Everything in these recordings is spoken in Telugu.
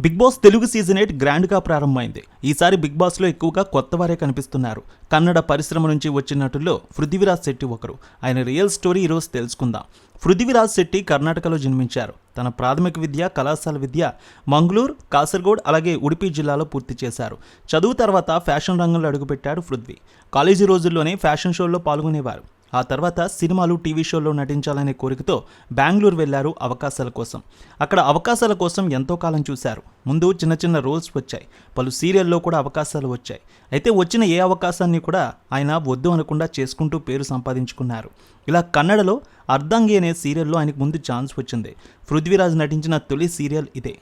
Bigg Boss Telugu season eight గ్రాండ్గా ప్రారంభమైంది. ఈసారి బిగ్ బాస్లో ఎక్కువగా కొత్త వారే కనిపిస్తున్నారు. కన్నడ పరిశ్రమ నుంచి వచ్చిన నటుల్లో పృథ్వీరాజ్ శెట్టి ఒకరు. ఆయన రియల్ స్టోరీ ఈరోజు తెలుసుకుందాం. పృథ్వీరాజ్ శెట్టి కర్ణాటకలో జన్మించారు. తన ప్రాథమిక విద్య కళాశాల విద్య మంగళూరు కాసర్గోడ్ అలాగే ఉడిపి జిల్లాలో పూర్తి చేశారు. చదువు తర్వాత ఫ్యాషన్ రంగంలో అడుగుపెట్టాడు పృథ్వీ. కాలేజీ రోజుల్లోనే ఫ్యాషన్ షోల్లో పాల్గొనేవారు. ఆ తర్వాత సినిమాలు టీవీ షోల్లో నటించాలనే కోరికతో బెంగళూరు వెళ్ళారు అవకాశాల కోసం. అక్కడ అవకాశాల కోసం ఎంతో కాలం చూశారు. ముందు చిన్న చిన్న రోల్స్ వచ్చాయి. పలు సీరియల్లో కూడా అవకాశాలు వచ్చాయి. అయితే వచ్చిన ఏ అవకాశాన్ని కూడా ఆయన వద్దు అనకుండా చేసుకుంటూ పేరు సంపాదించుకున్నారు. ఇలా కన్నడలో అర్ధంగి అనే సీరియల్లో ఆయనకు ముందు ఛాన్స్ వచ్చింది. పృథ్వీరాజ్ నటించిన తొలి సీరియల్ ఇదే.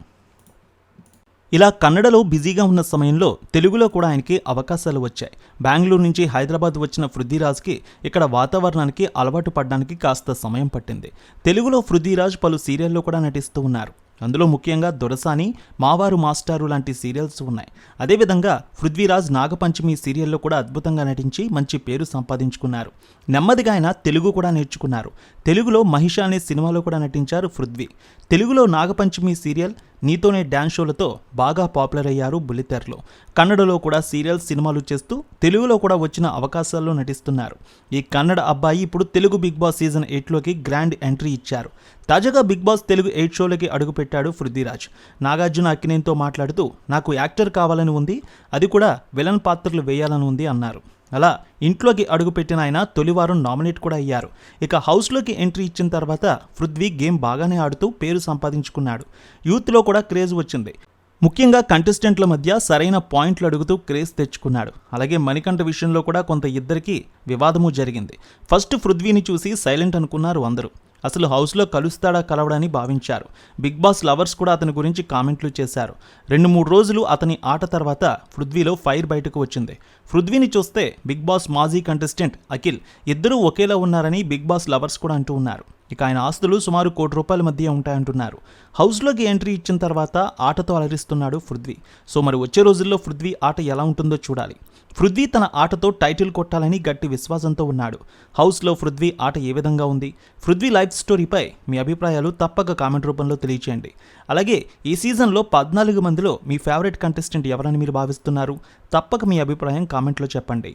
ఇలా కన్నడలో బిజీగా ఉన్న సమయంలో తెలుగులో కూడా ఆయనకి అవకాశాలు వచ్చాయి. బెంగళూరు నుంచి హైదరాబాద్ వచ్చిన పృథ్వీరాజ్కి ఇక్కడ వాతావరణానికి అలవాటు పడడానికి కాస్త సమయం పట్టింది. తెలుగులో పృథ్వీరాజ్ పలు సీరియల్లో కూడా నటిస్తూ ఉన్నారు. అందులో ముఖ్యంగా దొరసాని మావారు మాస్టారు లాంటి సీరియల్స్ ఉన్నాయి. అదేవిధంగా పృథ్వీరాజ్ నాగపంచమి సీరియల్లో కూడా అద్భుతంగా నటించి మంచి పేరు సంపాదించుకున్నారు. నెమ్మదిగా ఆయన తెలుగు కూడా నేర్చుకున్నారు. తెలుగులో మహిష అనే సినిమాలో కూడా నటించారు పృథ్వీ. తెలుగులో నాగపంచమి సీరియల్ నీతోనే డ్యాన్స్ షోలతో బాగా పాపులర్ అయ్యారు బుల్లితెరలో. కన్నడలో కూడా సీరియల్స్ సినిమాలు చేస్తూ తెలుగులో కూడా వచ్చిన అవకాశాల్లో నటిస్తున్నారు. ఈ కన్నడ అబ్బాయి ఇప్పుడు తెలుగు బిగ్ బాస్ సీజన్ ఎయిట్లోకి గ్రాండ్ ఎంట్రీ ఇచ్చారు. తాజాగా బిగ్ బాస్ తెలుగు ఎయిట్ షోలకి అడుగుపెట్టాడు పృథ్వీరాజ్. నాగార్జున అక్కినేనితో మాట్లాడుతూ నాకు యాక్టర్ కావాలని ఉంది అది కూడా విలన్ పాత్రలు వేయాలని ఉంది అన్నారు. అలా ఇంట్లోకి అడుగుపెట్టిన ఆయన తొలివారం నామినేట్ కూడా అయ్యారు. ఇక హౌస్లోకి ఎంట్రీ ఇచ్చిన తర్వాత పృథ్వీ గేమ్ బాగానే ఆడుతూ పేరు సంపాదించుకున్నాడు. యూత్లో కూడా క్రేజ్ వచ్చింది. ముఖ్యంగా కంటెస్టెంట్ల మధ్య సరైన పాయింట్లు అడుగుతూ క్రేజ్ తెచ్చుకున్నాడు. అలాగే మణికంఠ విషయంలో కూడా కొంత ఇద్దరికి వివాదము జరిగింది. ఫస్ట్ పృథ్వీని చూసి సైలెంట్ అనుకున్నారు అందరూ. అసలు హౌస్లో కలుస్తాడా కలవడని భావించారు. బిగ్ బాస్ లవర్స్ కూడా అతని గురించి కామెంట్లు చేశారు. రెండు మూడు రోజులు అతని ఆట తర్వాత పృథ్వీలో ఫైర్ బయటకు వచ్చింది. పృథ్వీని చూస్తే బిగ్ బాస్ మాజీ కంటెస్టెంట్ అఖిల్ ఇద్దరూ ఒకేలా ఉన్నారని బిగ్ బాస్ లవర్స్ కూడా అంటూ ఉన్నారు. ఇక ఆయన ఆస్తులు సుమారు కోటి రూపాయల మధ్య ఉంటాయంటున్నారు. హౌస్లోకి ఎంట్రీ ఇచ్చిన తర్వాత ఆటతో అలరిస్తున్నాడు పృథ్వీ. సో మరి వచ్చే రోజుల్లో పృథ్వీ ఆట ఎలా ఉంటుందో చూడాలి. పృథ్వీ తన ఆటతో టైటిల్ కొట్టాలని గట్టి విశ్వాసంతో ఉన్నాడు. హౌస్లో పృథ్వీ ఆట ఏ విధంగా ఉంది? పృథ్వీ లైఫ్ స్టోరీపై మీ అభిప్రాయాలు తప్పక కామెంట్ రూపంలో తెలియచేయండి. అలాగే ఈ సీజన్లో పద్నాలుగు మందిలో మీ ఫేవరెట్ కంటెస్టెంట్ ఎవరని మీరు భావిస్తున్నారు? తప్పక మీ అభిప్రాయం కామెంట్లో చెప్పండి.